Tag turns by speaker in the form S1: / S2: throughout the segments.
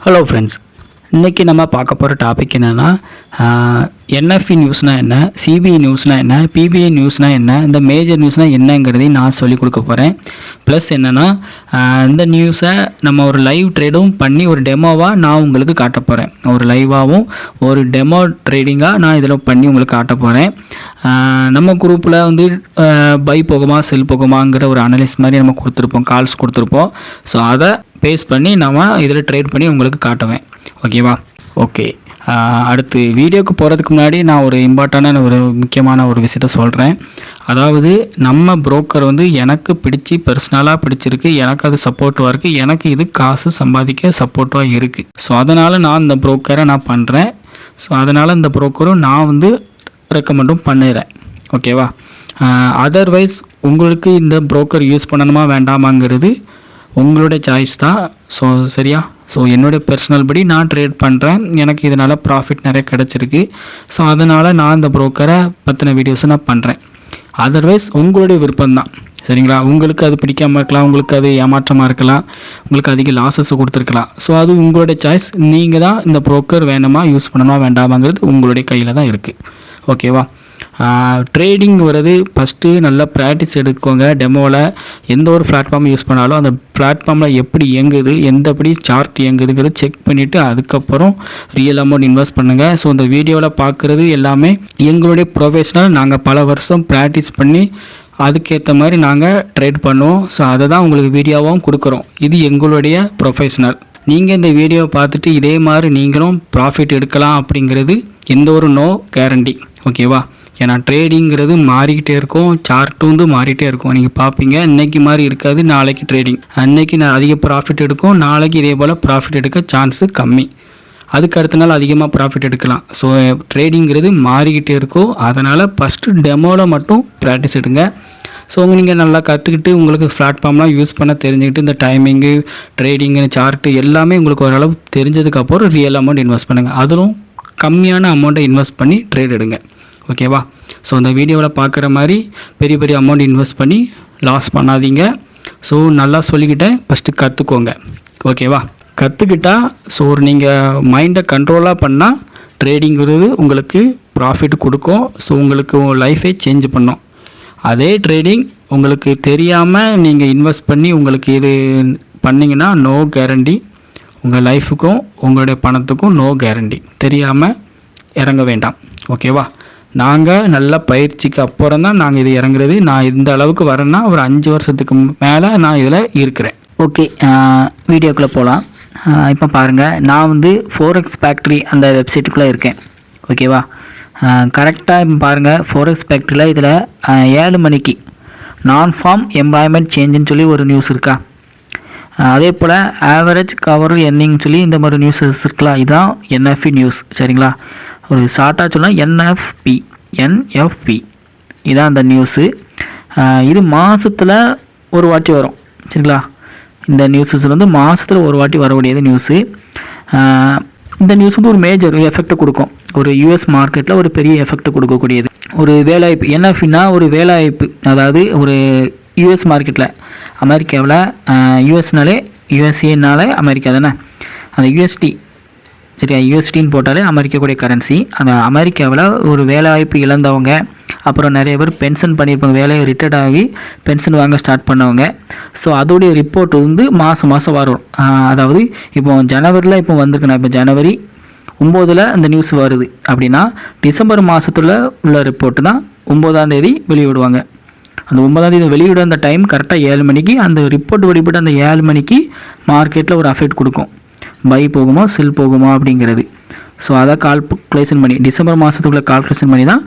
S1: Hello friends இன்றைக்கி நம்ம பார்க்க போகிற டாபிக் என்னென்னா என்எஃப்இ நியூஸ்னால் என்ன சிபிஐ நியூஸ்னால் என்ன பிபிஐ நியூஸ்னால் என்ன இந்த மேஜர் நியூஸ்னால் என்னங்கிறதையும் நான் சொல்லிக் கொடுக்க போகிறேன் ப்ளஸ் என்னென்னா இந்த நியூஸை நம்ம ஒரு லைவ் ட்ரேடும் பண்ணி ஒரு டெமோவாக நான் உங்களுக்கு காட்ட போகிறேன் ஒரு லைவாகவும் ஒரு டெமோ ட்ரேடிங்காக நான் இதில் பண்ணி உங்களுக்கு காட்ட போகிறேன் நம்ம குரூப்பில் வந்து பை போகுமா செல் போகுமாங்கிற ஒரு அனலிஸ்ட் மாதிரி நம்ம கொடுத்துருப்போம் கால்ஸ் கொடுத்துருப்போம். ஸோ அதை பேஸ் பண்ணி நான் இதில் ட்ரேட் பண்ணி உங்களுக்கு காட்டுவேன். ஓகேவா ஓகே அடுத்து வீடியோக்கு போகிறதுக்கு முன்னாடி நான் ஒரு இம்பார்ட்டண்டான ஒரு முக்கியமான ஒரு விஷயத்த சொல்கிறேன் அதாவது நம்ம புரோக்கர் வந்து எனக்கு பிடிச்சி பர்சனலாக பிடிச்சிருக்கு எனக்கு அது சப்போர்ட்டிவாக இருக்குது எனக்கு இது காசு சம்பாதிக்க சப்போர்ட்டிவாக இருக்குது ஸோ அதனால் நான் இந்த புரோக்கரை நான் பண்ணுறேன் ஸோ அதனால் இந்த புரோக்கரும் நான் வந்து ரெக்கமெண்டும் பண்ணுறேன். ஓகேவா அதர்வைஸ் உங்களுக்கு இந்த புரோக்கர் யூஸ் பண்ணணுமா வேண்டாமாங்கிறது உங்களுடைய சாய்ஸ் தான். ஸோ சரியா? ஸோ என்னுடைய பர்சனல் படி நான் ட்ரேட் பண்ணுறேன் எனக்கு இதனால் ப்ராஃபிட் நிறைய கிடச்சிருக்கு. ஸோ அதனால் நான் இந்த ப்ரோக்கரை பற்றின வீடியோஸை நான் பண்ணுறேன் அதர்வைஸ் உங்களுடைய விருப்பம் தான். சரிங்களா? உங்களுக்கு அது பிடிக்காமல் இருக்கலாம். உங்களுக்கு அது ஏமாற்றமாக இருக்கலாம். உங்களுக்கு அதிக லாஸஸ் கொடுத்துருக்கலாம். ஸோ அது உங்களுடைய சாய்ஸ் நீங்கள் தான் இந்த ப்ரோக்கர் வேணுமா? யூஸ் பண்ணணுமா? வேண்டாமாங்கிறது உங்களுடைய கையில் தான் இருக்குது ஓகேவா ட்ரேடிங் வர்றது ஃபஸ்ட்டு நல்லா ப்ராக்டிஸ் எடுக்கோங்க. டெமோவில் எந்த ஒரு பிளாட்ஃபார்ம் யூஸ் பண்ணாலும் அந்த பிளாட்ஃபார்மில் எப்படி இயங்குது எந்தபடி சார்ட் இயங்குதுங்கிறத செக் பண்ணிவிட்டு அதுக்கப்புறம் ரியல் அமௌண்ட் இன்வெஸ்ட் பண்ணுங்கள் ஸோ இந்த வீடியோவில் பார்க்குறது எல்லாமே எங்களுடைய ப்ரொஃபஷனல் நாங்கள் பல வருஷம் ப்ராக்டிஸ் பண்ணி அதுக்கேற்ற மாதிரி நாங்கள் ட்ரேட் பண்ணுவோம். ஸோ அதை தான் உங்களுக்கு வீடியோவும் கொடுக்குறோம். இது எங்களுடைய ப்ரொஃபஷனல் நீங்கள் இந்த வீடியோவை பார்த்துட்டு இதே மாதிரி நீங்களும் ப்ராஃபிட் எடுக்கலாம் அப்படிங்கிறது எந்த ஒரு நோ கேரண்டி ஓகேவா ஏன்னா ட்ரேடிங்கிறது மாறிக்கிட்டே இருக்கும் சார்ட்டு வந்து மாறிட்டே இருக்கும். நீங்கள் பார்ப்பீங்க இன்னைக்கு மாதிரி இருக்காது நாளைக்கு ட்ரேடிங் அன்னைக்கு நான் அதிக ப்ராஃபிட் எடுக்கும் நாளைக்கு இதே போல் ப்ராஃபிட் எடுக்க சான்ஸு கம்மி. அதுக்கு அடுத்த நாள் அதிகமாக ப்ராஃபிட் எடுக்கலாம். ஸோ ட்ரேடிங்கிறது மாறிக்கிட்டே இருக்கும். அதனால் ஃபஸ்ட்டு டெமோவில் மட்டும் ப்ராக்டிஸ் எடுங்க. ஸோ நீங்கள் நல்லா கற்றுக்கிட்டு உங்களுக்கு பிளாட்ஃபார்ம்லாம் யூஸ் பண்ண தெரிஞ்சுக்கிட்டு இந்த டைமிங்கு ட்ரேடிங்கு சார்ட்டு எல்லாமே உங்களுக்கு ஓரளவு தெரிஞ்சதுக்கப்புறம் ரியல் அமௌண்ட் இன்வெஸ்ட் பண்ணுங்கள் அதிலும் கம்மியான அமௌண்ட்டை இன்வெஸ்ட் பண்ணி ட்ரேட் எடுங்க. ஓகேவா? ஸோ இந்த வீடியோவில் பார்க்குற மாதிரி பெரிய பெரிய அமௌண்ட் இன்வெஸ்ட் பண்ணி லாஸ் பண்ணாதீங்க. ஸோ நல்லா சொல்லிக்கிட்டேன் ஃபஸ்ட்டு கற்றுக்கோங்க ஓகேவா? கற்றுக்கிட்டா ஸோ ஒரு நீங்கள் மைண்டை கண்ட்ரோலாக பண்ணால் ட்ரேடிங்கிறது உங்களுக்கு ப்ராஃபிட் கொடுக்கும். ஸோ உங்களுக்கு லைஃபே சேஞ்ச் பண்ணும். அதே ட்ரேடிங் உங்களுக்கு தெரியாமல் நீங்கள் இன்வெஸ்ட் பண்ணி உங்களுக்கு இது பண்ணிங்கன்னா நோ கேரண்டி உங்கள் லைஃபுக்கும் உங்களுடைய பணத்துக்கும் நோ கேரண்டி தெரியாமல் இறங்க வேண்டாம். ஓகேவா? நாங்கள் நல்ல பயிற்சிக்கு அப்புறம் தான் நாங்கள் இது இறங்குறது. நான் இந்த அளவுக்கு வரேன்னா ஒரு அஞ்சு வருஷத்துக்கு மேலே நான் இதில் இருக்கிறேன். ஓகே வீடியோக்குள்ளே போகலாம் இப்போ பாருங்கள் நான் வந்து ஃபோரெக்ஸ் ஃபேக்ட்ரி அந்த வெப்சைட்டுக்குள்ளே இருக்கேன். ஓகேவா? கரெக்டாக இப்போ பாருங்கள் ஃபோரெக்ஸ் ஃபேக்ட்ரியில் இதில் ஏழு மணிக்கு நான் ஃபார்ம் எம்ப்ளாய்மெண்ட் சேஞ்சுன்னு சொல்லி ஒரு நியூஸ் இருக்கா? அதே போல் ஆவரேஜ் கவர் எர்னிங் சொல்லி இந்த மாதிரி நியூஸஸ் இருக்கலாம். இதுதான் என்எஃப்இ நியூஸ் சரிங்களா? ஒரு ஷார்ட்டாக சொன்னால் என்எஃப்பி என்எஃப்பி இதான் அந்த நியூஸு இது மாதத்தில் ஒரு வாட்டி வரும். சரிங்களா? இந்த நியூஸஸ் வந்து மாதத்தில் ஒரு வாட்டி வரக்கூடியது நியூஸு இந்த நியூஸ் வந்து ஒரு மேஜர் எஃபெக்ட் கொடுக்கும். ஒரு யூஎஸ் மார்க்கெட்டில் ஒரு பெரிய எஃபெக்ட் கொடுக்கக்கூடியது. ஒரு வேலைவாய்ப்பு என்எஃப்னா ஒரு வேலைவாய்ப்பு. அதாவது ஒரு யூஎஸ் மார்க்கெட்டில் அமெரிக்காவில் யூஎஸ்னாலே யூஎஸ்ஏனாலே அமெரிக்கா தானே? அந்த யூஎஸ்டி சரியா? யூஎஸ்டின்னு போட்டாலே அமெரிக்கக்கூடிய கரன்சி அந்த அமெரிக்காவில் ஒரு வேலைவாய்ப்பு இழந்தவங்க அப்புறம் நிறைய பேர் பென்ஷன் பண்ணியிருப்பாங்க வேலையை ரிட்டையர்ட் ஆகி பென்ஷன் வாங்க ஸ்டார்ட் பண்ணவங்க. ஸோ அதோடைய ரிப்போர்ட் வந்து மாதம் மாதம் வரும். அதாவது இப்போ ஜனவரியில் இப்போ வந்திருக்குண்ணா இப்போ ஜனவரி ஒம்போதில் அந்த நியூஸ் வருது. அப்படின்னா டிசம்பர் மாதத்தில் உள்ள ரிப்போர்ட்டு தான் ஒம்போதாம் தேதி வெளியிடுவாங்க. அந்த ஒன்பதாம் தேதி வெளியிட அந்த டைம் கரெக்டாக ஏழு மணிக்கு அந்த ரிப்போர்ட் வெளிப்பட்டு அந்த ஏழு மணிக்கு மார்க்கெட்டில் ஒரு அஃபெக்ட் கொடுக்கும். பை போகுமா செல் போகுமா அப்படிங்கிறது. ஸோ அதை கால்குலேஷன் பண்ணி டிசம்பர் மாதத்துக்குள்ள கால்குலேஷன் பண்ணி தான்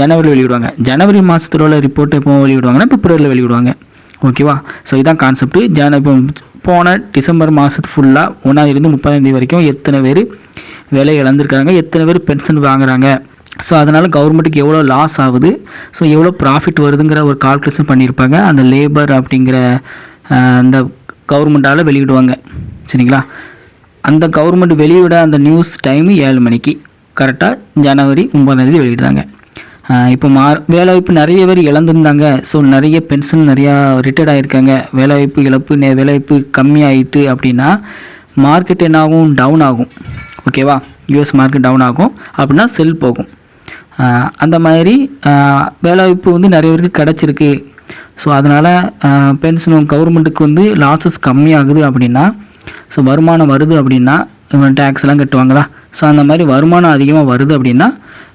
S1: ஜனவரி வெளியிடுவாங்க. ஜனவரி மாதத்தில் உள்ள ரிப்போர்ட் எப்போ வெளியிடுவாங்கன்னா பிப்ரவரியில் வெளியிடுவாங்க. ஓகேவா ஸோ இதான் கான்செப்ட் ஜன இப்போ போன டிசம்பர் மாதத்து ஃபுல்லாக ஒன்றாந்தேதி முப்பதாந்தேதி வரைக்கும் எத்தனை பேர் வேலை இழந்திருக்காங்க எத்தனை பேர் பென்ஷன் வாங்குறாங்க. ஸோ அதனால் கவர்மெண்ட்டுக்கு எவ்வளோ லாஸ் ஆகுது? ஸோ எவ்வளோ ப்ராஃபிட் வருதுங்கிற ஒரு கால்குலேஷன் பண்ணியிருப்பாங்க. அந்த லேபர் அப்படிங்கிற அந்த கவர்மெண்ட்டால் வெளியிடுவாங்க. சரிங்களா? அந்த கவர்மெண்ட் வெளியிட அந்த நியூஸ் டைமு ஏழு மணிக்கு. கரெக்டாக ஜனவரி ஒம்பதாந்தேதி வெளியிடுறாங்க. இப்போ மா வேலைவாய்ப்பு நிறைய பேர் இழந்திருந்தாங்க. ஸோ நிறைய பென்ஷன் நிறையா ரிட்டையர்ட் ஆகியிருக்காங்க வேலைவாய்ப்பு இழப்பு வேலைவாய்ப்பு கம்மியாயிட்டு அப்படின்னா மார்க்கெட் என்ன ஆகும். டவுன் ஆகும் ஓகேவா யூஎஸ் மார்க்கெட் டவுன் ஆகும். அப்படின்னா செல் போகும். அந்த மாதிரி வேலைவாய்ப்பு வந்து நிறைய பேருக்கு கிடச்சிருக்கு. ஸோ அதனால் பென்ஷனும் கவர்மெண்ட்டுக்கு வந்து லாஸஸ் கம்மியாகுது அப்படின்னா ஸோ வருமானம் வருது அப்படின்னா இவன் டேக்ஸ்லாம் கட்டுவாங்களா? ஸோ அந்த மாதிரி வருமானம் அதிகமாக வருது அப்படின்னா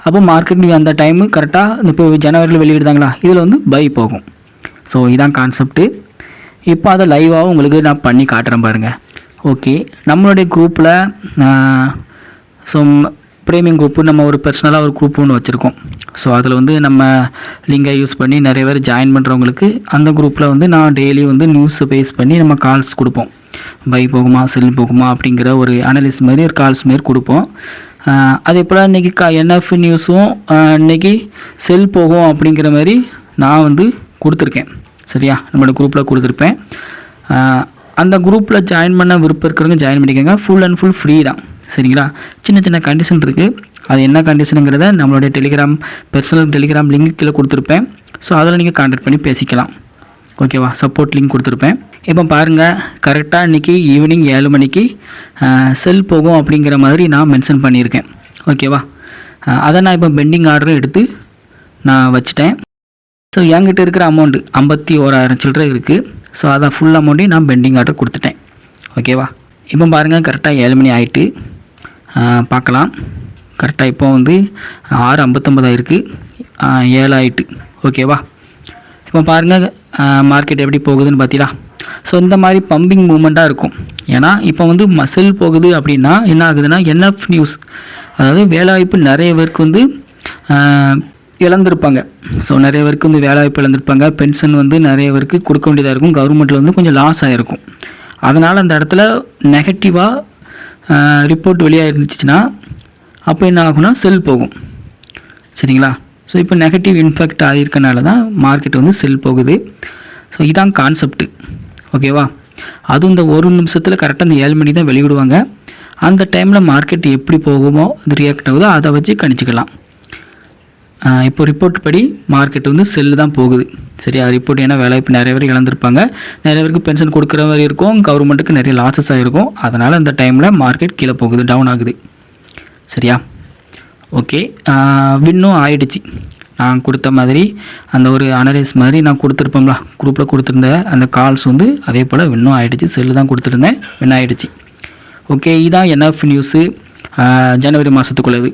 S1: அப்போ மார்க்கெட் அந்த டைமு கரெக்டாக இப்போ ஜனவரியில் வெளியிடுதாங்களா இதில் வந்து பை போகும். ஸோ இதான் கான்செப்ட்டு இப்போ அதை லைவாக உங்களுக்கு நான் பண்ணி காட்டுறேன் பாருங்கள் ஓகே நம்மளுடைய குரூப்பில் ஸோ ப்ரீமியம் குரூப்பு நம்ம ஒரு பர்சனலாக ஒரு குரூப் ஒன்று வச்சுருக்கோம். ஸோ அதில் வந்து நம்ம லிங்கை யூஸ் பண்ணி நிறைய பேர் ஜாயின் பண்ணுறவங்களுக்கு அந்த குரூப்பில் வந்து நான் டெய்லி வந்து நியூஸை பேஸ் பண்ணி நம்ம கால்ஸ் கொடுப்போம். பை போகுமா செல் போகுமா அப்படிங்கிற ஒரு அனலிஸ் மாதிரி ஒரு கால்ஸ் மாரி கொடுப்போம். அதே போல் இன்றைக்கி கா என்எஃப் நியூஸும் இன்றைக்கி செல் போகும் அப்படிங்கிற மாதிரி நான் வந்து கொடுத்துருக்கேன். சரியா? நம்மளோட குரூப்பில் கொடுத்துருப்பேன். அந்த குரூப்பில் ஜாயின் பண்ண விருப்பம் இருக்கிறவங்க ஜாயின் பண்ணிக்கோங்க. ஃபுல் அண்ட் ஃபுல் ஃப்ரீ தான். சரிங்களா? சின்ன சின்ன கண்டிஷன் இருக்குது அது என்ன கண்டிஷனுங்கிறத நம்மளுடைய டெலிகிராம் பர்சனல் டெலிகிராம் லிங்க் கீழே கொடுத்துருப்பேன். ஸோ அதில் நீங்கள் கான்டாக்ட் பண்ணி பேசிக்கலாம். ஓகேவா சப்போர்ட் லிங்க் கொடுத்துருப்பேன். இப்போ பாருங்கள் கரெக்டாக இன்றைக்கி ஈவினிங் ஏழு மணிக்கு செல் போகும் அப்படிங்கிற மாதிரி நான் மென்ஷன் பண்ணியிருக்கேன். ஓகேவா அதை நான் இப்போ பெண்டிங் ஆர்டரும் எடுத்து நான் வச்சுட்டேன். ஸோ என்கிட்ட இருக்கிற அமௌண்ட்டு ஐம்பத்தி ஓராயிரம் சில்லறை இருக்குது ஸோ அதை ஃபுல் அமௌண்ட்டையும் நான் பெண்டிங் ஆர்டர் கொடுத்துட்டேன். ஓகேவா இப்போ பாருங்கள் கரெக்டாக ஏழு மணி ஆயிட்டு பார்க்கலாம். கரெக்டாக இப்போ வந்து ஆறு ஐம்பத்தொம்பதாக இருக்குது ஏழாயிட்டு. ஓகேவா? இப்போ பாருங்கள் மார்க்கெட் எப்படி போகுதுன்னு பார்த்தீங்களா ஸோ இந்த மாதிரி பம்பிங் மூமெண்ட்டாக இருக்கும். ஏன்னா இப்போ வந்து மசில் போகுது அப்படின்னா என்ன ஆகுதுன்னா என்எஃப் நியூஸ் அதாவது வேலைவாய்ப்பு நிறைய பேருக்கு வந்து இழந்திருப்பாங்க. ஸோ நிறைய பேருக்கு வந்து வேலைவாய்ப்பு இழந்திருப்பாங்க. பென்ஷன் வந்து நிறைய பேருக்கு கொடுக்க வேண்டியதாக இருக்கும். கவர்மெண்ட்டில் வந்து கொஞ்சம் லாஸ் ஆகிருக்கும் அதனால் அந்த இடத்துல நெகட்டிவாக ரிப்போர்ட் வெளியாக இருந்துச்சுன்னா அப்போ என்ன ஆகும்னா செல் போகும். சரிங்களா? ஸோ இப்போ நெகட்டிவ் இன்ஃபெக்ட் ஆகியிருக்கனால தான் மார்க்கெட் வந்து செல் போகுது. ஸோ இதான் கான்செப்ட்டு ஓகேவா அதுவும் இந்த ஒரு நிமிஷத்தில் கரெக்டாக அந்த ஏழு மணி தான் வெளியிடுவாங்க. அந்த டைமில் மார்க்கெட் எப்படி போகுமோ அது ரியாக்ட் ஆகுதோ அதை வச்சு கணிச்சிக்கலாம். இப்போ ரிப்போர்ட் படி மார்க்கெட் வந்து செல்லு தான் போகுது. சரியா? ரிப்போர்ட் ஏன்னா வேலைவாய்ப்பு நிறைய பேர் இழந்திருப்பாங்க. நிறைய பேருக்கு பென்ஷன் கொடுக்குற மாதிரி இருக்கும். கவர்மெண்ட்டுக்கு நிறைய லாஸஸ் ஆகிருக்கும் அதனால் அந்த டைமில் மார்க்கெட் கீழே போகுது டவுன் ஆகுது. சரியா? ஓகே வின்னும் ஆயிடுச்சு. நான் கொடுத்த மாதிரி அந்த ஒரு அனலைஸ் மாதிரி நான் கொடுத்துருப்போம்ல குரூப்பில் கொடுத்துருந்த அந்த கால்ஸ் வந்து அதே போல் வின்னும் ஆகிடுச்சு செல்லு தான் கொடுத்துருந்தேன் வின் ஆகிடுச்சு ஓகே இதான் என்எஃப் நியூஸு ஜனவரி மாதத்துக்குள்ளது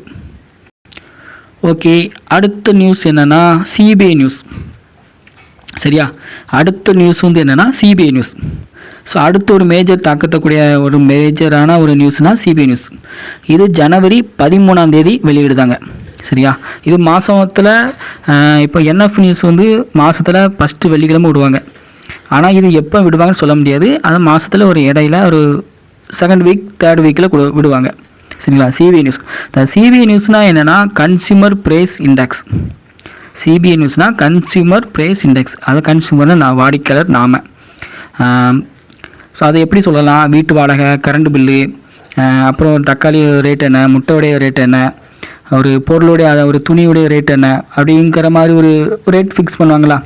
S1: ஓகே அடுத்த நியூஸ் என்னென்னா சிபிஐ நியூஸ் சரியா? அடுத்த நியூஸ் வந்து என்னென்னா சிபிஐ நியூஸ் ஸோ அடுத்த ஒரு மேஜர் தாக்கத்தக்கூடிய ஒரு மேஜரான ஒரு நியூஸ்னால் சிபிஐ நியூஸ் இது ஜனவரி பதிமூணாம் தேதி வெளியிடுதாங்க. சரியா? இது மாதத்தில் இப்போ என்எஃப் நியூஸ் வந்து மாதத்தில் ஃபஸ்ட்டு வெள்ளிக்கிழமை விடுவாங்க. ஆனால் இது எப்போ விடுவாங்கன்னு சொல்ல முடியாது. அது மாதத்தில் ஒரு இடையில ஒரு செகண்ட் வீக் தேர்ட் வீக்கில் விடுவாங்க. சரிங்களா? சிபிஐ நியூஸ் இந்த சிபிஐ நியூஸ்னால் என்னென்னா கன்சியூமர் ப்ரைஸ் இண்டெக்ஸ் சிபிஐ நியூஸ்னால் கன்சியூமர் ப்ரைஸ் இண்டெக்ஸ் அது கன்சியூமர்னு நான் வாடிக்கையாளர் நாம. ஸோ அதை எப்படி சொல்லலாம்? வீட்டு வாடகை கரண்ட் பில்லு அப்புறம் தக்காளி ரேட் என்ன? முட்டையுடைய ரேட் என்ன? ஒரு பொருளுடைய அதை ஒரு துணியுடைய ரேட் என்ன? அப்படிங்கிற மாதிரி ஒரு ரேட் ஃபிக்ஸ் பண்ணுவாங்களா?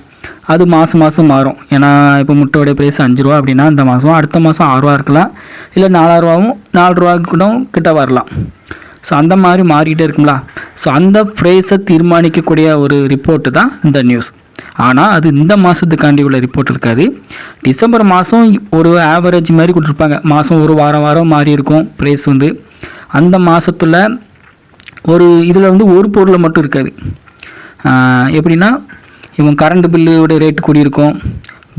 S1: அது மாதம் மாதம் மாறும். ஏன்னா இப்போ முட்டையோடைய ப்ரைஸ் அஞ்சு ரூபா அப்படின்னா இந்த மாதம் அடுத்த மாதம் ஆறுரூவா இருக்கலாம். இல்லை நாலாயிரரூவாவும் நாலு ரூபாய்க்கு கூட கிட்ட வரலாம். ஸோ அந்த மாதிரி மாறிக்கிட்டே இருக்குங்களா ஸோ அந்த ப்ரைஸை தீர்மானிக்கக்கூடிய ஒரு ரிப்போர்ட்டு தான் இந்த நியூஸ் ஆனால் அது இந்த மாதத்துக்காண்டி உள்ள ரிப்போர்ட் இருக்காது. டிசம்பர் மாதம் ஒரு ஆவரேஜ் மாதிரி கொடுத்துருப்பாங்க. மாதம் ஒரு வாரம் வாரம் மாறி இருக்கும் ப்ரைஸ் வந்து. அந்த மாதத்தில் ஒரு இதில் வந்து ஒரு பொருளை மட்டும் இருக்காது. எப்படின்னா இவன் கரண்ட் பில்லுடைய ரேட்டு கூடியிருக்கும்.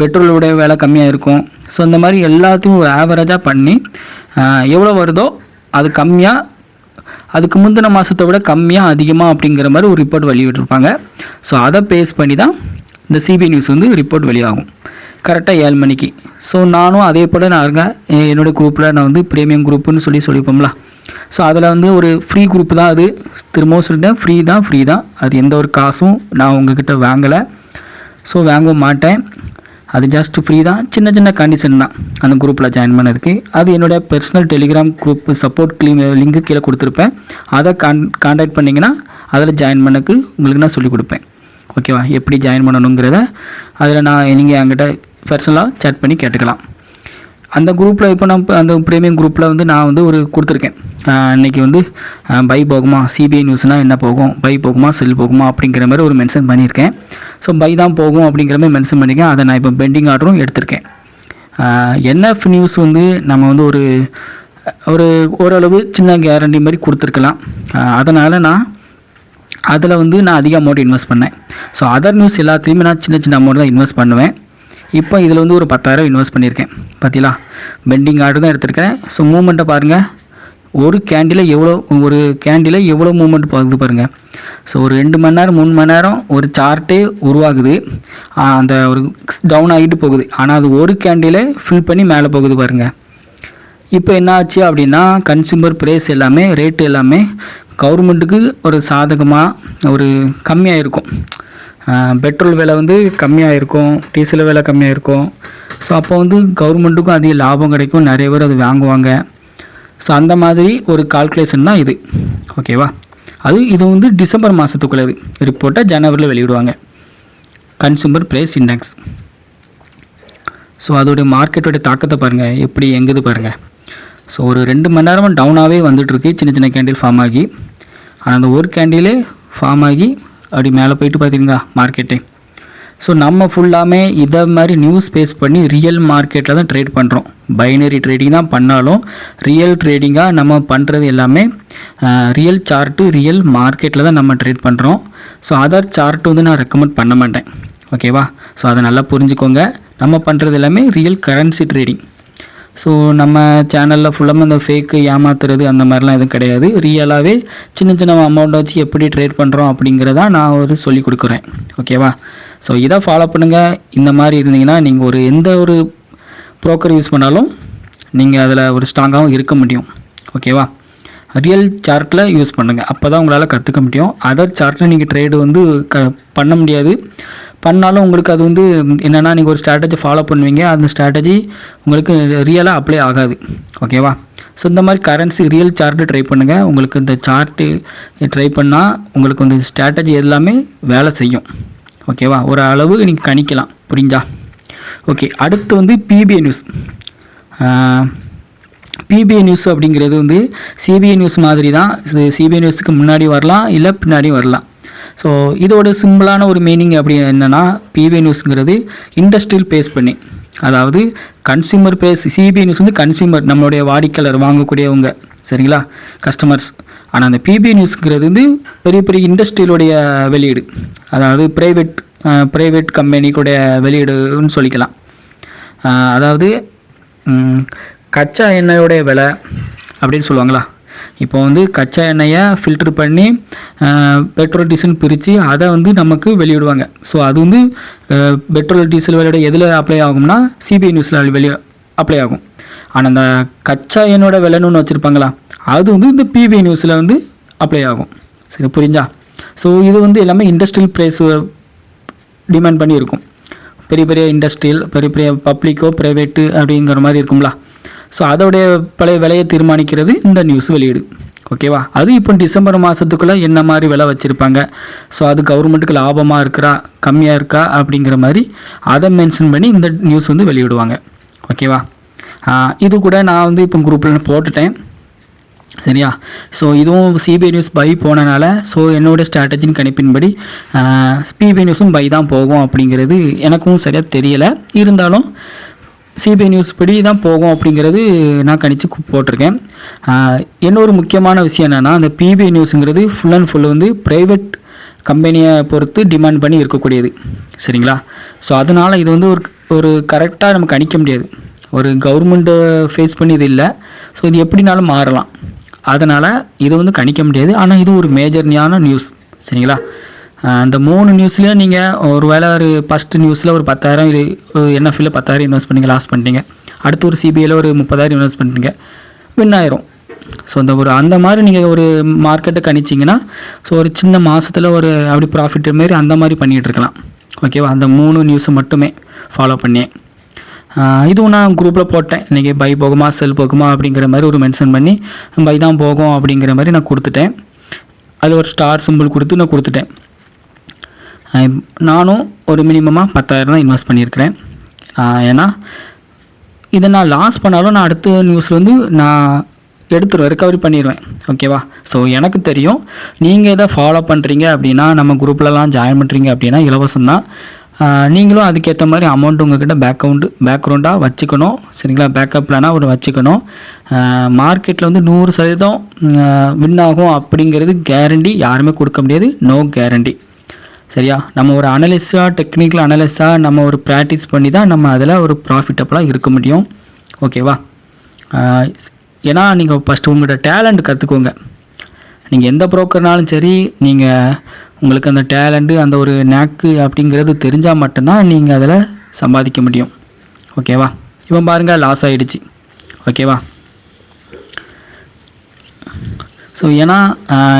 S1: பெட்ரோலோட விலை கம்மியாக இருக்கும். ஸோ இந்த மாதிரி எல்லாத்தையும் ஒரு ஆவரேஜாக பண்ணி எவ்வளோ வருதோ அது கம்மியாக அதுக்கு முந்தின மாதத்தை விட கம்மியாக அதிகமாக அப்படிங்கிற மாதிரி ஒரு ரிப்போர்ட் வெளியிட்டிருப்பாங்க. ஸோ அதை பேஸ் பண்ணி தான் இந்த சிபிஐ நியூஸ் வந்து ரிப்போர்ட் வெளியாகும். கரெக்டாக ஏழு மணிக்கு. ஸோ நானும் அதே போல் நான் இருக்கேன் என்னோடய குரூப்பில் நான் வந்து ப்ரீமியம் குரூப்புன்னு சொல்லி சொல்லிப்போம்ல. ஸோ அதில் வந்து ஒரு ஃப்ரீ குரூப் தான் அது. திரும்பவும் சொல்லிட்டேன். ஃப்ரீ தான் ஃப்ரீ தான். அது எந்த ஒரு காசும் நான் உங்ககிட்ட வாங்கலை. ஸோ வாங்க மாட்டேன். அது ஜஸ்ட் ஃப்ரீ தான். சின்ன சின்ன கண்டிஷன் தான். அந்த குரூப்பில் ஜாயின் பண்ணதுக்கு. அது என்னோட பர்சனல் டெலிகிராம் குரூப் சப்போர்ட் கிளீம் லிங்க்கு கீழே கொடுத்துருப்பேன். அதை கான் கான்டாக்ட் பண்ணிங்கன்னா அதில் ஜாயின் பண்ணக்கு உங்களுக்கு நான் சொல்லிக் கொடுப்பேன். ஓகேவா எப்படி ஜாயின் பண்ணணுங்கிறத அதில் நான் நீங்கள் என்கிட்ட பர்சனலாக சேட் பண்ணி கேட்டுக்கலாம். அந்த குரூப்பில் இப்போ நான் அந்த ப்ரீமியம் குரூப்பில் வந்து நான் வந்து ஒரு கொடுத்துருக்கேன். இன்றைக்கி வந்து பை போகுமா? சிபிஐ நியூஸ்னால் என்ன போகும்? பை போகுமா? செல் போகுமா? அப்படிங்கிற மாதிரி ஒரு மென்ஷன் பண்ணியிருக்கேன். ஸோ பை தான் போகும் அப்படிங்கிற மாதிரி மென்ஷன் பண்ணியிருக்கேன். அதை நான் இப்போ பெண்டிங் ஆர்டரும் எடுத்திருக்கேன். என்எஃப் நியூஸ் வந்து நம்ம வந்து ஒரு ஒரு ஓரளவு சின்ன கேரண்டி மாதிரி கொடுத்துருக்கலாம். அதனால் நான் அதில் வந்து நான் அதிக அமௌண்ட் இன்வெஸ்ட் பண்ணேன். ஸோ அதர் நியூஸ் எல்லாத்துலேயுமே நான் சின்ன சின்ன அமௌண்ட் தான் இன்வெஸ்ட் பண்ணுவேன். இப்போ இதில் வந்து ஒரு பத்தாயிரம் இன்வெஸ்ட் பண்ணியிருக்கேன். பார்த்தீங்களா? பெண்டிங் ஆர்டர் தான் எடுத்திருக்கேன் ஸோ மூமெண்ட்டை பாருங்கள் ஒரு கேண்டில் எவ்வளோ ஒரு கேண்டில் எவ்வளோ மூமெண்ட் போகுது பாருங்கள் ஸோ ஒரு ரெண்டு மணி நேரம் மூணு மணி நேரம் ஒரு சார்ட்டே உருவாகுது. அந்த ஒரு டவுன் ஆகிட்டு போகுது. ஆனால் அது ஒரு கேண்டிலே ஃபில் பண்ணி மேலே போகுது பாருங்கள் இப்போ என்ன ஆச்சு அப்படின்னா கன்சூமர் ப்ரைஸ் எல்லாமே ரேட்டு எல்லாமே கவர்மெண்ட்டுக்கு ஒரு சாதகமாக ஒரு கம்மியாக இருக்கும் பெட்ரோல் விலை வந்து கம்மியாக இருக்கும் டீசல் விலை கம்மியாக இருக்கும் ஸோ அப்போ வந்து கவர்மெண்ட்டுக்கும் அதிக லாபம் கிடைக்கும். நிறைய பேர் அது வாங்குவாங்க. ஸோ அந்த மாதிரி ஒரு கால்குலேஷன் தான் இது. ஓகேவா அது இது வந்து டிசம்பர் மாதத்துக்குள்ளது ரிப்போர்ட்டை ஜனவரியில் வெளியிடுவாங்க. கன்சூமர் ப்ரைஸ் இண்டெக்ஸ் ஸோ அதோடைய மார்க்கெட்டோடைய தாக்கத்தை பாருங்கள் எப்படி எங்குது பாருங்கள் ஸோ ஒரு ரெண்டு மணி நேரமாக டவுனாகவே வந்துட்டுருக்கு சின்ன சின்ன கேண்டில் ஃபார்ம் ஆகி. ஆனால் அந்த ஒரு கேண்டிலே ஃபார்ம் ஆகி அப்படி மேலே போயிட்டு பார்த்தீங்களா மார்க்கெட்டே ஸோ நம்ம ஃபுல்லாமே இதை மாதிரி நியூஸ் பேஸ் பண்ணி ரியல் மார்க்கெட்டில் தான் ட்ரேட் பண்ணுறோம் பைனரி ட்ரேடிங் தான் பண்ணாலும் ரியல் ட்ரேடிங்காக நம்ம பண்ணுறது எல்லாமே ரியல் சார்ட்டு ரியல் மார்க்கெட்டில் தான் நம்ம ட்ரேட் பண்ணுறோம் ஸோ அதர் சார்ட் வந்து நான் ரெக்கமெண்ட் பண்ண மாட்டேன். ஓகேவா ஸோ அதை நல்லா புரிஞ்சுக்கோங்க. நம்ம பண்ணுறது எல்லாமே ரியல் கரன்சி ட்ரேடிங் ஸோ நம்ம சேனலில் ஃபுல்லாக அந்த ஃபேக்கு ஏமாத்துறது அந்த மாதிரிலாம் எதுவும் கிடையாது. ரியலாகவே சின்ன சின்ன அமௌண்ட் வச்சு எப்படி ட்ரேட் பண்ணுறோம் அப்படிங்கிறத நான் ஒரு சொல்லி கொடுக்குறேன். ஓகேவா ஸோ இதை ஃபாலோ பண்ணுங்கள் இந்த மாதிரி இருந்தீங்கன்னா நீங்கள் ஒரு எந்த ஒரு ப்ரோக்கர் யூஸ் பண்ணாலும் நீங்கள் அதில் ஒரு ஸ்ட்ராங்காகவும் இருக்க முடியும். ஓகேவா ரியல் சார்ட்டில் யூஸ் பண்ணுங்கள் அப்போ தான் உங்களால் கற்றுக்க முடியும். அதர் சார்ட்டில் நீங்கள் ட்ரேடு வந்து க பண்ண முடியாது. பண்ணாலும் உங்களுக்கு அது வந்து என்னென்னா நீங்கள் ஒரு ஸ்ட்ராட்டஜி ஃபாலோ பண்ணுவீங்க. அந்த ஸ்ட்ராட்டஜி உங்களுக்கு ரியலாக அப்ளை ஆகாது. ஓகேவா ஸோ இந்த மாதிரி கரன்சி ரியல் சார்ட்டு ட்ரை பண்ணுங்கள் உங்களுக்கு இந்த சார்ட்டு ட்ரை பண்ணால் உங்களுக்கு வந்து ஸ்ட்ராட்டஜி எல்லாமே வேலை செய்யும். ஓகேவா ஒரு அளவு நீங்கள் கணிக்கலாம். புரிஞ்சா? ஓகே அடுத்து வந்து பிபிஐ நியூஸ் பிபிஐ நியூஸ் அப்படிங்கிறது வந்து சிபிஐ நியூஸ் மாதிரி தான் சிபிஐ நியூஸுக்கு முன்னாடி வரலாம் இல்லை பின்னாடி வரலாம். ஸோ இதோட சிம்பிளான ஒரு மீனிங் அப்படி என்னென்னா பிபி நியூஸுங்கிறது இண்டஸ்ட்ரியல் பேஸ் பண்ணி அதாவது கன்சியூமர் பேஸ் சிபிஐ நியூஸ் வந்து கன்சியூமர் நம்மளுடைய வாடிக்கையாளர் வாங்கக்கூடியவங்க சரிங்களா? கஸ்டமர்ஸ் ஆனால் அந்த பிபிஐ நியூஸ்ங்கிறது வந்து பெரிய பெரிய இண்டஸ்ட்ரியிலுடைய வெளியீடு. அதாவது ப்ரைவேட் ப்ரைவேட் கம்பெனிக்குடைய வெளியீடுன்னு சொல்லிக்கலாம். அதாவது கச்சா எண்ணெயோடைய விலை அப்படின்னு சொல்லுவாங்களா? இப்போ வந்து கச்சா எண்ணெயை ஃபில்டர் பண்ணி பெட்ரோல் டீசல் பிரித்து அதை வந்து நமக்கு வெளியிடுவாங்க. ஸோ அது வந்து பெட்ரோல் டீசல் விலையோட எதில் அப்ளை ஆகும்னா சிபிஐ நியூஸில் வெளியே அப்ளை ஆகும். ஆனால் அந்த கச்சா எண்ணோட விலைன்னு வச்சுருப்பாங்களா அது வந்து இந்த பிபிஐ நியூஸில் வந்து அப்ளை ஆகும். சரி புரிஞ்சா? ஸோ இது வந்து எல்லாமே இண்டஸ்ட்ரியல் ப்ரைஸ் டிமாண்ட் பண்ணி இருக்கும் பெரிய பெரிய இண்டஸ்ட்ரியல் பெரிய பெரிய பப்ளிக்கோ ப்ரைவேட்டு அப்படிங்கிற மாதிரி இருக்கும்ல. ஸோ அதோடைய பழைய விலையை தீர்மானிக்கிறது இந்த நியூஸ் வெளியீடு. ஓகேவா அது இப்போ டிசம்பர் மாதத்துக்குள்ளே என்ன மாதிரி விலை வச்சுருப்பாங்க? ஸோ அது கவர்மெண்ட்டுக்கு லாபமாக இருக்கிறா கம்மியாக இருக்கா? அப்படிங்கிற மாதிரி அதை மென்ஷன் பண்ணி இந்த நியூஸ் வந்து வெளியிடுவாங்க. ஓகேவா இது கூட நான் வந்து இப்போ குரூப்பில் போட்டுட்டேன். சரியா? ஸோ இதுவும் சிபிஐ நியூஸ் பை போனனால ஸோ என்னோட ஸ்ட்ராட்டஜின் கணிப்பின்படி பிபி நியூஸும் பை தான் போகும் அப்படிங்கிறது எனக்கும் சரியாக தெரியலை. இருந்தாலும் சிபிஐ நியூஸ் படி தான் போகும் அப்படிங்கிறது நான் கணிச்சு போட்டிருக்கேன். இன்னொரு முக்கியமான விஷயம் என்னென்னா அந்த பிபிஐ நியூஸுங்கிறது ஃபுல் அண்ட் ஃபுல் வந்து ப்ரைவேட் கம்பெனியை பொறுத்து டிமாண்ட் பண்ணி இருக்கக்கூடியது. சரிங்களா? ஸோ அதனால் இது வந்து ஒரு ஒரு கரெக்டாக நம்ம கணிக்க முடியாது. ஒரு கவர்மெண்ட்டை ஃபேஸ் பண்ணி இது இல்லை. ஸோ இது எப்படினாலும் மாறலாம். அதனால் இது வந்து கணிக்க முடியாது. ஆனால் இது ஒரு மேஜர்னியான நியூஸ் சரிங்களா? அந்த மூணு நியூஸ்லேயும் நீங்கள் ஒரு வேளை ஒரு ஃபஸ்ட்டு நியூஸில் ஒரு பத்தாயிரம் இது என்எஃப்இல் பத்தாயிரம் இன்வெஸ்ட் பண்ணீங்க லாஸ் பண்ணிட்டீங்க. அடுத்து ஒரு சிபிஐயில் ஒரு முப்பதாயிரம் இன்வெஸ்ட் பண்ணிட்டீங்க. வின் ஆயிரும். ஸோ அந்த ஒரு அந்த மாதிரி நீங்கள் ஒரு மார்க்கெட்டை கணிச்சிங்கன்னா ஸோ ஒரு சின்ன மாதத்தில் ஒரு அப்படி ப்ராஃபிட் மாரி அந்த மாதிரி பண்ணிகிட்டு இருக்கலாம். ஓகேவா அந்த மூணு நியூஸை மட்டுமே ஃபாலோ பண்ணி இதுவும் நான் குரூப்பில் போட்டேன். இன்றைக்கி பை போகுமா செல் போகுமா அப்படிங்கிற மாதிரி ஒரு மென்ஷன் பண்ணி பை தான் போகும் அப்படிங்கிற மாதிரி நான் கொடுத்துட்டேன். அது ஒரு ஸ்டார் சிம்பிள் கொடுத்து நான் கொடுத்துட்டேன். நானும் ஒரு மினிமமாக பத்தாயிரம் தான் இன்வெஸ்ட் பண்ணியிருக்கிறேன். ஏன்னா இதை நான் லாஸ் பண்ணாலும் நான் அடுத்த நியூஸில் வந்து நான் எடுத்துருவேன் ரெக்கவரி பண்ணிடுவேன் ஓகேவா ஸோ எனக்கு தெரியும் நீங்கள் இதை ஃபாலோ பண்ணுறீங்க அப்படின்னா நம்ம குரூப்லலாம் ஜாயின் பண்ணுறீங்க அப்படின்னா இலவசம் தான். நீங்களும் அதுக்கேற்ற மாதிரி அமௌண்ட் உங்ககிட்ட பேக்கவுண்டு பேக்ரவுண்டாக வச்சுக்கணும். சரிங்களா? பேக்கப் பிளானாக ஒரு வச்சுக்கணும். மார்க்கெட்டில் வந்து நூறு சதவீதம் வின் ஆகும் அப்படிங்கிறது கேரண்டி யாருமே கொடுக்க முடியாது. நோ கேரண்டி சரியா? நம்ம ஒரு அனலிஸ்டாக டெக்னிக்கல் அனலிஸ்டாக நம்ம ஒரு ப்ராக்டிஸ் பண்ணி தான் நம்ம அதில் ஒரு ப்ராஃபிட்டபுளாக இருக்க முடியும். ஓகேவா ஏன்னா நீங்கள் ஃபஸ்ட்டு உங்களோட டேலண்ட் கற்றுக்கோங்க நீங்கள் எந்த ப்ரோக்கர்னாலும் சரி நீங்கள் உங்களுக்கு அந்த டேலண்ட்டு அந்த ஒரு நேக்கு அப்படிங்கிறது தெரிஞ்சால் மட்டும்தான் நீங்கள் அதில் சம்பாதிக்க முடியும். ஓகேவா இவன் பாருங்கள் லாஸ் ஆகிடுச்சு ஓகேவா ஸோ ஏன்னா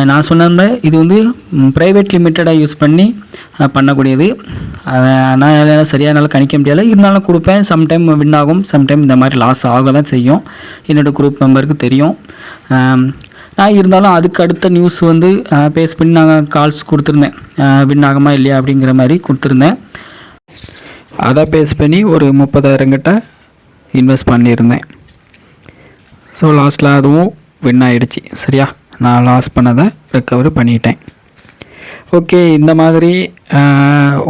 S1: நான் சொன்ன மாதிரி இது வந்து ப்ரைவேட் லிமிட்டடாக யூஸ் பண்ணி பண்ணக்கூடியது. அதை நான் எல்லாம் சரியாக என்னால் கணிக்க முடியலை. இருந்தாலும் கொடுப்பேன். சம்டைம் வின் ஆகும். சம்டைம் இந்த மாதிரி லாஸ் ஆக தான் செய்யும் என்னோடய குரூப் மெம்பருக்கு தெரியும். நான் இருந்தாலும் அதுக்கு அடுத்த நியூஸ் வந்து பேஸ் பண்ணி நாங்கள் கால்ஸ் கொடுத்துருந்தேன். வின் ஆகுமா இல்லையா அப்படிங்கிற மாதிரி கொடுத்துருந்தேன். அதை பேஸ் பண்ணி ஒரு முப்பதாயிரம் கிட்ட இன்வெஸ்ட் பண்ணியிருந்தேன். ஸோ லாஸ்ட்டில் அதுவும் வின் ஆகிடுச்சி சரியா? நான் லாஸ் பண்ணதை ரெக்கவர் பண்ணிட்டேன். ஓகே இந்த மாதிரி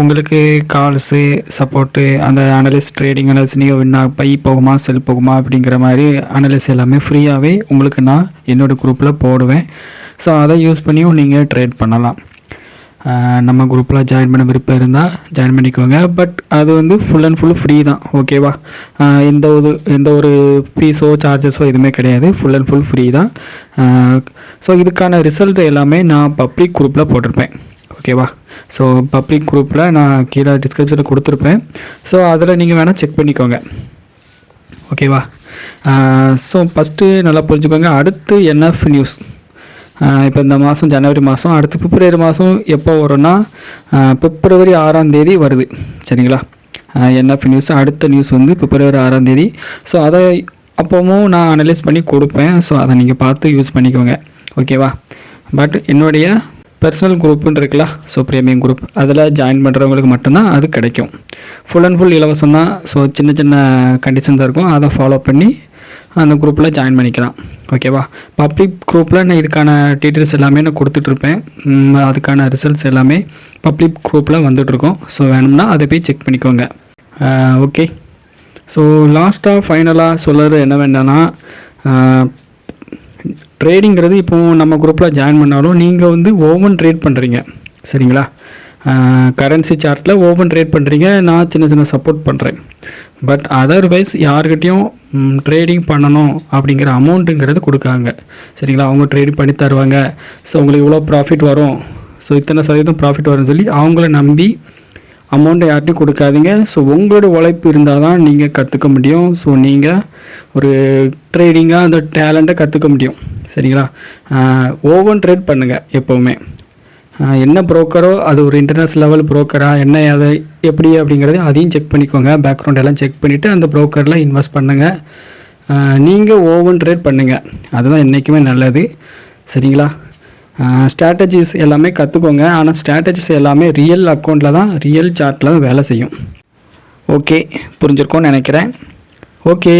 S1: உங்களுக்கு கால்ஸு சப்போர்ட்டு அந்த அனலிஸ்ட் ட்ரேடிங் அனலிஸ்ட் நீங்கள் வின் பை போகுமா செல் போகுமா அப்படிங்கிற மாதிரி அனலிஸ் எல்லாமே ஃப்ரீயாகவே உங்களுக்கு நான் என்னோடய குரூப்பில் போடுவேன். ஸோ அதை யூஸ் பண்ணியும் நீங்கள் ட்ரேட் பண்ணலாம். நம்ம குரூப்பில் ஜாயின் பண்ண விருப்பம் இருந்தால் ஜாயின் பண்ணிக்கோங்க. பட் அது வந்து ஃபுல் அண்ட் ஃபுல் ஃப்ரீ தான். ஓகேவா எந்த ஒரு எந்த ஒரு ஃபீஸோ சார்ஜஸோ எதுவுமே கிடையாது. ஃபுல் அண்ட் ஃபுல் ஃப்ரீ தான். ஸோ இதுக்கான ரிசல்ட் எல்லாமே நான் பப்ளிக் குரூப்பில் போட்டிருப்பேன். ஓகேவா ஸோ பப்ளிக் குரூப்பில் நான் கீழே டிஸ்கிரிப்ஷனில் கொடுத்துருப்பேன். ஸோ அதில் நீங்கள் வேணால் செக் பண்ணிக்கோங்க. ஓகேவா ஸோ ஃபஸ்ட்டு நல்லா புரிஞ்சுக்கோங்க. அடுத்து என்எஃப் நியூஸ் இப்போ இந்த மாதம் ஜனவரி மாதம் அடுத்து பிப்ரவரி மாதம் எப்போ வரும்னா பிப்ரவரி ஆறாம் தேதி வருது. சரிங்களா? என்எஃப் நியூஸ் அடுத்த நியூஸ் வந்து பிப்ரவரி ஆறாம் தேதி. ஸோ அதை அப்போவும் நான் அனலைஸ் பண்ணி கொடுப்பேன். ஸோ அதை நீங்கள் பார்த்து யூஸ் பண்ணிக்கோங்க. ஓகேவா பட் என்னுடைய பர்சனல் குரூப்புன்னு இருக்குல்ல ஸோ ப்ரீமியம் குரூப் அதில் ஜாயின் பண்ணுறவங்களுக்கு மட்டும்தான் அது கிடைக்கும். ஃபுல் அண்ட் ஃபுல் இலவசம் தான் ஸோ சின்ன சின்ன கண்டிஷன்ஸாக இருக்கும். அதை ஃபாலோ பண்ணி அந்த குரூப்பில் ஜாயின் பண்ணிக்கலாம். ஓகேவா பப்ளிக் குரூப்பில் நான் இதுக்கான டீட்டெயில்ஸ் எல்லாமே நான் கொடுத்துட்ருப்பேன் அதுக்கான ரிசல்ட்ஸ் எல்லாமே பப்ளிக் குரூப்பில் வந்துட்ருக்கோம் ஸோ வேணும்னா அதை போய் செக் பண்ணிக்கோங்க. ஓகே ஸோ லாஸ்ட்டாக ஃபைனலாக சொல்கிறது என்ன வேண்டாம்னா ட்ரேடிங்கிறது இப்போது நம்ம குரூப்பில் ஜாயின் பண்ணாலும் நீங்கள் வந்து ஓவன் ட்ரேட் பண்ணுறீங்க சரிங்களா? கரன்சி சார்ட்டில் ஓவன் ட்ரேட் பண்ணுறீங்க நான் சின்ன சின்ன சப்போர்ட் பண்ணுறேன் பட் அதர்வைஸ் யார்கிட்டையும் ட்ரேடிங் பண்ணணும் அப்படிங்கிற அமௌண்ட்டுங்கிறது கொடுக்காங்க. சரிங்களா? அவங்க ட்ரேடிங் பண்ணி தருவாங்க. ஸோ உங்களுக்கு இவ்வளோ ப்ராஃபிட் வரும். ஸோ இத்தனை சதவீதம் ப்ராஃபிட் வரும்னு சொல்லி அவங்கள நம்பி அமௌண்ட்டை யார்ட்டையும் கொடுக்காதீங்க. ஸோ உங்களோட உழைப்பு இருந்தால் தான் நீங்கள் கற்றுக்க முடியும். ஸோ நீங்கள் ஒரு ட்ரேடிங்காக அந்த டேலண்ட்டை கற்றுக்க முடியும். சரிங்களா? ஓவன் ட்ரேட் பண்ணுங்கள் எப்போவுமே. என்ன ப்ரோக்கரோ அது ஒரு இன்டர்நேஷ்னல் லெவல் ப்ரோக்கரா என்ன அதை? எப்படி அப்படிங்கிறது அதையும் செக் பண்ணிக்கோங்க. பேக்ரவுண்ட் எல்லாம் செக் பண்ணிவிட்டு அந்த ப்ரோக்கரில் இன்வெஸ்ட் பண்ணுங்கள் நீங்கள் ஓவன் ட்ரேட் பண்ணுங்கள் அதுதான் என்றைக்குமே நல்லது. சரிங்களா? ஸ்ட்ராட்டஜிஸ் எல்லாமே கற்றுக்கோங்க ஆனால் ஸ்ட்ராட்டஜிஸ் எல்லாமே ரியல் அக்கௌண்ட்டில் தான் ரியல் சார்ட்டில் தான் வேலை செய்யும். ஓகே புரிஞ்சிருக்கோன்னு நினைக்கிறேன். ஓகே